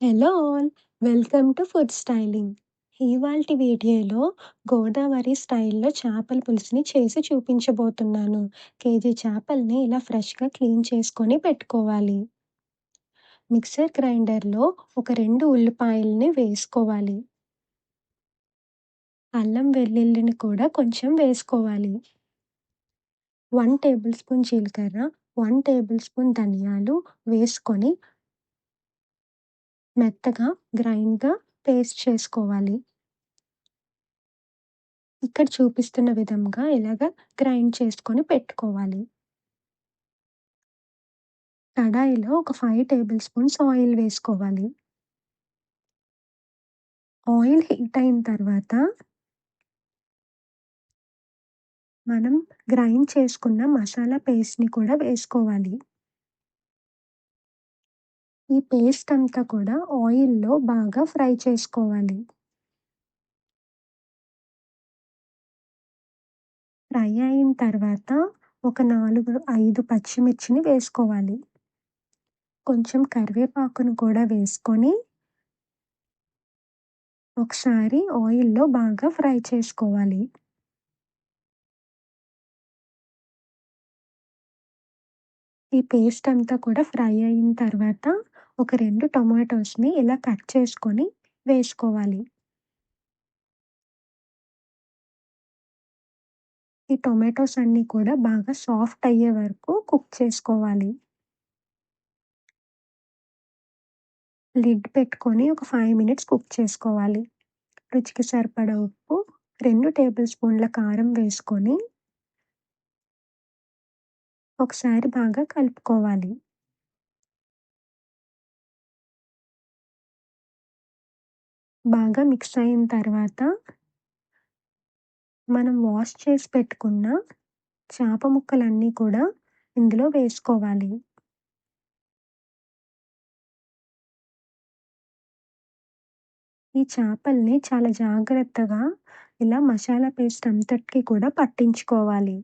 Hello all welcome to food styling. ఇవాల్టి వీడియోలో గోదావరి స్టైల్లో చేపల పులుసుని చేసి చూపించబోతున్నాను. కేజీ చేపల్ని ఇలా ఫ్రెష్గా క్లీన్ చేసుకొని పెట్టుకోవాలి. మిక్సర్ గ్రైండర్లో ఒక రెండు ఉల్లిపాయల్ని వేసుకోవాలి. అల్లం వెల్లుల్లిని కూడా కొంచెం వేసుకోవాలి. వన్ టేబుల్ స్పూన్ జీలకర్ర వన్ టేబుల్ స్పూన్ ధనియాలు వేసుకొని మెత్తగా గ్రైండ్‌గా పేస్ట్ చేసుకోవాలి. ఇక్కడ చూపిస్తున్న విధంగా ఇలాగ గ్రైండ్ చేసుకొని పెట్టుకోవాలి. కడాయిలో ఒక ఫైవ్ టేబుల్ స్పూన్స్ ఆయిల్ వేసుకోవాలి. ఆయిల్ హీట్ అయిన తర్వాత మనం గ్రైండ్ చేసుకున్న మసాలా పేస్ట్‌ని కూడా వేసుకోవాలి. ఈ పేస్ట్ అంతా కూడా ఆయిల్‌లో బాగా ఫ్రై చేసుకోవాలి. ఫ్రై అయిన తర్వాత ఒక 4, 5 పచ్చిమిర్చిని వేసుకోవాలి. కొంచెం కరివేపాకును కూడా వేసుకొని ఒకసారి ఆయిల్‌లో బాగా ఫ్రై చేసుకోవాలి. ఈ పేస్ట్ అంతా కూడా ఫ్రై అయిన తర్వాత ఒక రెండు టొమాటోస్‌ని ఇలా కట్ చేసుకొని వేసుకోవాలి. ఈ టొమాటోస్ అన్నీ కూడా బాగా సాఫ్ట్ అయ్యే వరకు కుక్ చేసుకోవాలి. లిడ్ పెట్టుకొని ఒక ఫైవ్ మినిట్స్ కుక్ చేసుకోవాలి. రుచికి సరిపడ ఉప్పు, రెండు టేబుల్ స్పూన్ల కారం వేసుకొని ఒకసారి బాగా కలుపుకోవాలి. బాగా మిక్స్ అయిన తర్వాత మనం వాష్ చేసి పెట్టుకున్న చేప ముక్కలన్నీ కూడా ఇందులో వేసుకోవాలి. ఈ చేపల్ని చాలా జాగ్రత్తగా ఇలా మసాలా పేస్ట్ అంతటికి కూడా పట్టించుకోవాలి.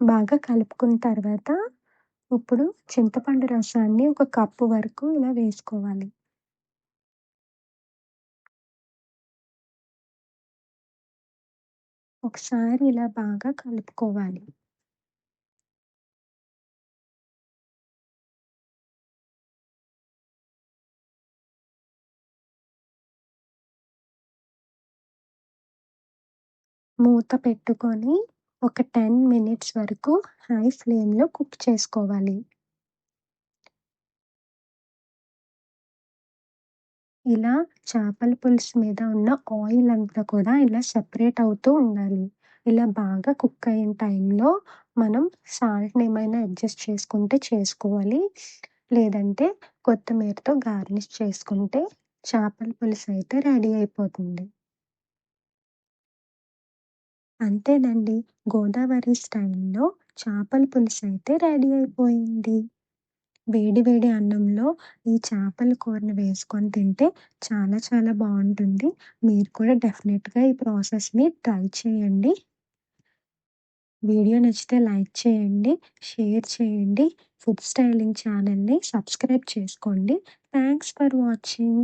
బాగా కలుపుకున్న తర్వాత ఇప్పుడు చింతపండు రసాన్ని ఒక కప్పు వరకు ఇలా వేసుకోవాలి. ఒకసారి ఇలా బాగా కలుపుకోవాలి. మూత పెట్టుకొని ఒక 10 మినిట్స్ వరకు హై ఫ్లేమ్‌లో కుక్ చేసుకోవాలి. ఇలా చేపల పులుసు మీద ఉన్న ఆయిల్ అంతా కూడా ఇలా సెపరేట్ అవుతూ ఉండాలి. ఇలా బాగా కుక్ అయిన టైంలో మనం సాల్ట్‌ని ఏమైనా అడ్జస్ట్ చేసుకుంటే చేసుకోవాలి. లేదంటే కొత్తిమీరతో గార్నిష్ చేసుకుంటే చేపల పులుసు అయితే రెడీ అయిపోతుంది. అంతేనండి. గోదావరి స్టైల్‌లో చేపల పులుసు అయితే రెడీ అయిపోయింది. వేడి వేడి అన్నంలో ఈ చేపల కూరని వేసుకొని తింటే చాలా చాలా బావుంటుంది. మీరు కూడా డెఫినిట్‌గా ఈ ప్రాసెస్‌ని ట్రై చేయండి. వీడియో నచ్చితే లైక్ చేయండి, షేర్ చేయండి. ఫుడ్ స్టైలింగ్ ఛానల్‌ని సబ్స్క్రైబ్ చేసుకోండి. Thanks for watching.